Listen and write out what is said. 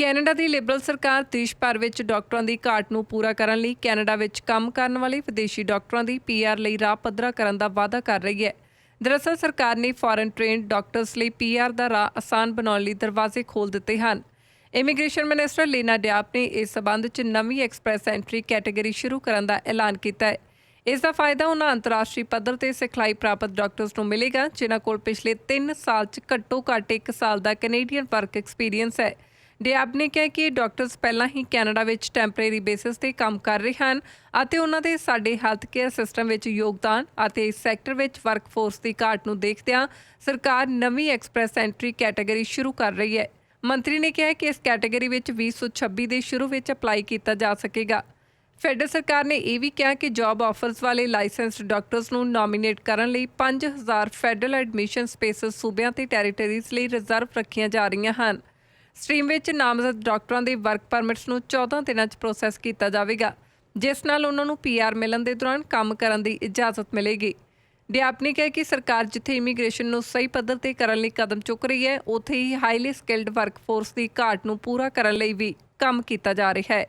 Canada ਦੀ Liberal ਸਰਕਾਰ ਦੇਸ਼ ਭਰ ਵਿੱਚ ਡਾਕਟਰਾਂ ਦੀ ਘਾਟ ਨੂੰ ਪੂਰਾ ਕਰਨ ਲਈ ਕੈਨੇਡਾ ਵਿੱਚ ਕੰਮ ਕਰਨ ਵਾਲੇ ਵਿਦੇਸ਼ੀ ਡਾਕਟਰਾਂ ਦੀ ਪੀਆਰ ਲਈ ਰਾਹ ਪੱਧਰਾ ਕਰਨ ਦਾ ਵਾਅਦਾ ਕਰ ਰਹੀ ਹੈ। ਦਰਅਸਲ ਸਰਕਾਰ ਨੇ ਫੋਰਨ ਟ੍ਰੇਨਡ ਡਾਕਟਰਸ ਲਈ ਪੀਆਰ ਦਾ ਰਾਹ ਆਸਾਨ ਬਣਾਉਣ ਲਈ ਦਰਵਾਜ਼ੇ ਖੋਲ੍ਹ ਦਿੱਤੇ ਹਨ। ਇਮੀਗ੍ਰੇਸ਼ਨ ਮਿਨਿਸਟਰ ਲੀਨਾ ਡਿਆਪ ਨੇ ਇਸ ਸਬੰਧ 'ਚ ਨਵੀਂ ਐਕਸਪ੍ਰੈਸ ਐਂਟਰੀ ਕੈਟਾਗਰੀ ਸ਼ੁਰੂ ਕਰਨ ਦਾ ਐਲਾਨ ਕੀਤਾ ਹੈ। ਇਸ ਦਾ ਫਾਇਦਾ ਉਹਨਾਂ ਅੰਤਰਰਾਸ਼ਟਰੀ ਪੱਧਰ ਤੇ ਸਿਖਲਾਈ ਪ੍ਰਾਪਤ ਡਾਕਟਰਸ ਨੂੰ ਮਿਲੇਗਾ, ਜਿਨ੍ਹਾਂ ਕੋਲ ਪਿਛਲੇ 3 ਸਾਲ 'ਚ ਘੱਟੋ ਘੱਟ 1 ਸਾਲ ਦਾ ਕੈਨੇਡੀਅਨ ਵਰਕ ਐਕਸਪੀਰੀਅੰਸ ਹੈ। ਡਿਆਬ ਨੇ ਕਿਹਾ ਕਿ ਇਹ ਡਾਕਟਰਸ ਪਹਿਲਾਂ ਹੀ ਕੈਨੇਡਾ ਵਿੱਚ ਟੈਂਪਰੇਰੀ ਬੇਸਿਸ ਤੇ ਕੰਮ ਕਰ ਰਹੇ ਹਨ ਅਤੇ ਉਹਨਾਂ ਦੇ ਸਾਡੇ ਹੈਲਥ ਕੇਅਰ ਸਿਸਟਮ ਵਿੱਚ ਯੋਗਦਾਨ ਅਤੇ ਇਸ ਸੈਕਟਰ ਵਿੱਚ ਵਰਕਫੋਰਸ ਦੀ ਘਾਟ ਨੂੰ ਦੇਖਦਿਆਂ ਸਰਕਾਰ ਨਵੀਂ ਐਕਸਪ੍ਰੈਸ ਐਂਟਰੀ ਕੈਟਾਗਰੀ ਸ਼ੁਰੂ ਕਰ ਰਹੀ ਹੈ। ਮੰਤਰੀ ਨੇ ਕਿਹਾ ਕਿ ਇਸ ਕੈਟਾਗਰੀ ਵਿੱਚ 2026 ਦੇ ਸ਼ੁਰੂ ਵਿੱਚ ਅਪਲਾਈ ਕੀਤਾ ਜਾ ਸਕੇਗਾ। ਫੈਡਰਲ ਸਰਕਾਰ ਨੇ ਇਹ ਵੀ ਕਿਹਾ ਕਿ ਜੌਬ ਆਫਰਸ ਵਾਲੇ ਲਾਇਸੈਂਸਡ ਡਾਕਟਰਸ ਨੂੰ ਨੋਮੀਨੇਟ ਕਰਨ ਲਈ 5000 ਫੈਡਰਲ ਐਡਮਿਸ਼ਨ ਸਪੇਸਸ ਸੂਬਿਆਂ ਤੇ ਟੈਰੀਟਰੀਜ਼ ਲਈ ਰਿਜ਼ਰਵ ਰੱਖੀਆਂ ਜਾ ਰਹੀਆਂ ਹਨ। ਸਟਰੀਮ ਵਿੱਚ ਨਾਮਜ਼ਦ ਡਾਕਟਰਾਂ ਦੇ ਵਰਕ ਪਰਮਿਟਸ ਨੂੰ 14 ਦਿਨਾਂ 'ਚ ਪ੍ਰੋਸੈਸ ਕੀਤਾ ਜਾਵੇਗਾ, ਜਿਸ ਨਾਲ ਉਹਨਾਂ ਨੂੰ ਪੀਆਰ ਮਿਲਣ ਦੇ ਦੌਰਾਨ ਕੰਮ ਕਰਨ ਦੀ ਇਜਾਜ਼ਤ ਮਿਲੇਗੀ। ਡਿਆਪ ਨੇ ਕਿਹਾ ਕਿ ਸਰਕਾਰ ਜਿੱਥੇ ਇਮੀਗ੍ਰੇਸ਼ਨ ਨੂੰ ਸਹੀ ਪੱਧਰ ਤੇ ਕਰਨ ਲਈ ਕਦਮ ਚੁੱਕ ਰਹੀ ਹੈ, ਉੱਥੇ ਹੀ ਹਾਈਲੀ ਸਕਿਲਡ ਵਰਕਫੋਰਸ ਦੀ ਘਾਟ ਨੂੰ ਪੂਰਾ ਕਰਨ ਲਈ ਵੀ ਕੰਮ ਕੀਤਾ ਜਾ ਰਿਹਾ ਹੈ।